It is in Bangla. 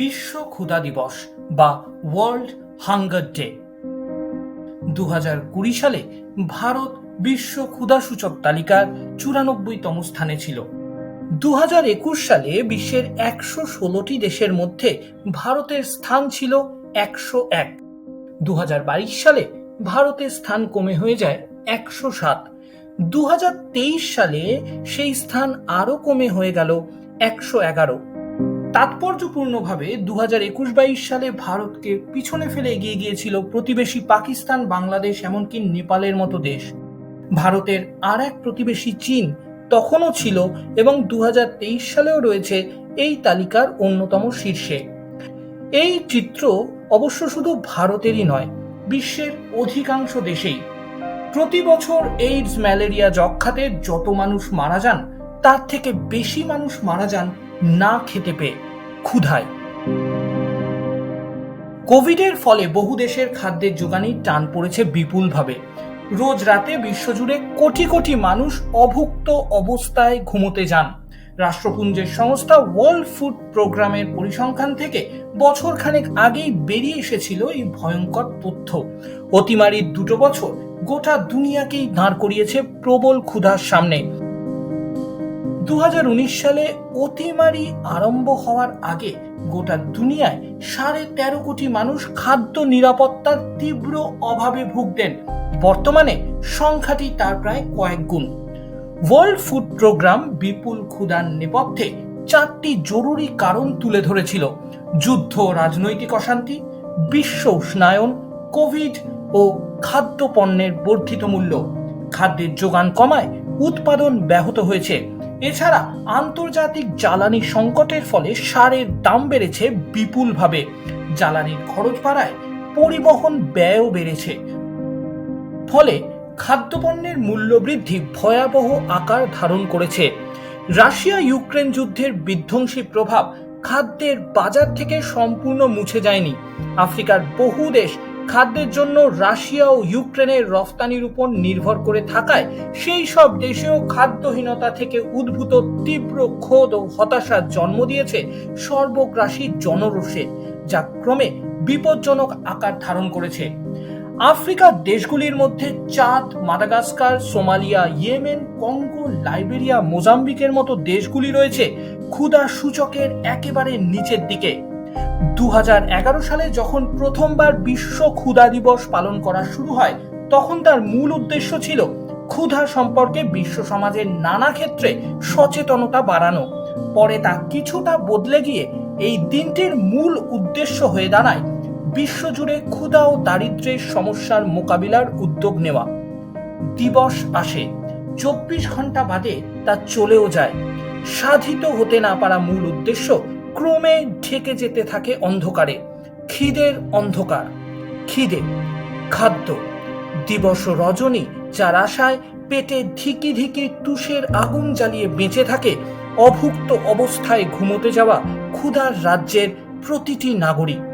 বিশ্ব ক্ষুধা দিবস বা ওয়ার্ল্ড হাঙ্গার ডে দু কুড়ি সালে ভারত বিশ্ব ক্ষুধা সূচক তালিকার চুরানব্বইতম স্থানে ছিল। দু একুশ সালে বিশ্বের একশো ষোলোটি দেশের মধ্যে ভারতের স্থান ছিল একশো এক। দু বাইশ সালে ভারতের স্থান কমে হয়ে যায় একশো সাত। দু সালে সেই স্থান আরও কমে হয়ে গেল একশো এগারো। তাৎপর্যপূর্ণভাবে দু হাজার একুশ বাইশ সালে ভারতকে পিছনে ফেলে এগিয়ে গিয়েছিল প্রতিবেশী পাকিস্তান, বাংলাদেশ, এমনকি নেপালের মতো দেশ। ভারতের আর এক প্রতিবেশী চীন তখনও ছিল এবং দু সালেও রয়েছে এই তালিকার অন্যতম শীর্ষে। এই চিত্র অবশ্য শুধু ভারতেরই নয়, বিশ্বের অধিকাংশ দেশেই। প্রতি বছর এইডস ম্যালেরিয়া যক্ষাতে যত মানুষ মারা যান, তার থেকে বেশি মানুষ মারা যান না খেতে পেয়ে ক্ষুধায়। কোভিডের ফলে বহু দেশের খাদ্যের যোগানেই টান পড়েছে বিপুলভাবে। রোজ রাতে বিশ্বজুড়ে কোটি কোটি মানুষ অভুক্ত অবস্থায় ঘুমোতে যান। রাষ্ট্রপুঞ্জের সংস্থা ওয়ার্ল্ড ফুড প্রোগ্রামের পরিসংখ্যান থেকে বছর খানেক আগেই বেরিয়ে এসেছিল এই ভয়ঙ্কর তথ্য। অতিমারির দুটো বছর গোটা দুনিয়াকেই দাঁড় করিয়েছে প্রবল ক্ষুধার সামনে। দু হাজার উনিশ সালে অতিমারি আরম্ভ হওয়ার আগে গোটা দুনিয়ায় সাড়ে তেরো কোটি মানুষ খাদ্য নিরাপত্তার তীব্র অভাবে ভুগতেন। বর্তমানে সংখ্যাটি তার প্রায় কয়েক গুণ। ওয়ার্ল্ড ফুড প্রোগ্রাম বিপুল ক্ষুধার নেপথ্যে চারটি জরুরি কারণ তুলে ধরেছিল। যুদ্ধ, রাজনৈতিক অশান্তি, বিশ্ব উষ্ণায়ন, কোভিড ও খাদ্য পণ্যের বর্ধিত মূল্য। খাদ্যের যোগান কমায় উৎপাদন ব্যাহত হয়েছে। এছাড়া আন্তর্জাতিক জ্বালানি সংকটের ফলে সারের দাম বেড়েছে বিপুলভাবে। জ্বালানির খরচ বাড়ায় পরিবহন ব্যয়ও বেড়েছে। ফলে খাদ্যপণ্যের মূল্য বৃদ্ধি ভয়াবহ আকার ধারণ করেছে। রাশিয়া ইউক্রেন যুদ্ধের বিধ্বংসী প্রভাব খাদ্যের বাজার থেকে সম্পূর্ণ মুছে যায়নি। আফ্রিকার বহু দেশ খাদ্যের জন্য রাশিয়া ও ইউক্রেনের রফতানির উপর নির্ভর করে থাকায় সেই সব দেশেও খাদ্যহীনতা থেকে উদ্ভূত তীব্র ক্ষোধ ও হতাশার জন্ম দিয়েছে সর্বগ্রাসী জনরোষে, যা ক্রমে বিপজ্জনক আকার ধারণ করেছে। আফ্রিকার দেশগুলির মধ্যে Chad, Madagascar, Somalia, Yemen, Congo, Liberia, মোজাম্বিকের মতো দেশগুলি রয়েছে ক্ষুধা সূচকের একেবারে নিচের দিকে। দু হাজার এগারো সালে যখন প্রথমবার বিশ্ব ক্ষুধা দিবস পালন করা শুরু হয়, তখন তার মূল উদ্দেশ্য ছিল ক্ষুধা সম্পর্কে বিশ্ব সমাজের নানা ক্ষেত্রে সচেতনতা বাড়ানো। পরে তা কিছুটা বদলে গিয়ে এই দিনটির মূল উদ্দেশ্য হয়ে দাঁড়ায় বিশ্বজুড়ে ক্ষুধা ও দারিদ্র্যের সমস্যার মোকাবিলার উদ্যোগ নেওয়া। দিবস আসে, চব্বিশ ঘণ্টা বাদে তা চলেও যায়। সাধিত হতে না পারা মূল উদ্দেশ্য ক্রমে ঢেকে যেতে থাকে অন্ধকারে। খিদের অন্ধকার। খিদে, খাদ্য, দিবস রজনী, যার আশায় পেটে ধিকি ধিকি তুষের আগুন জ্বালিয়ে বেঁচে থাকে, অভুক্ত অবস্থায় ঘুমোতে যাওয়া ক্ষুধার রাজ্যের প্রতিটি নাগরিক।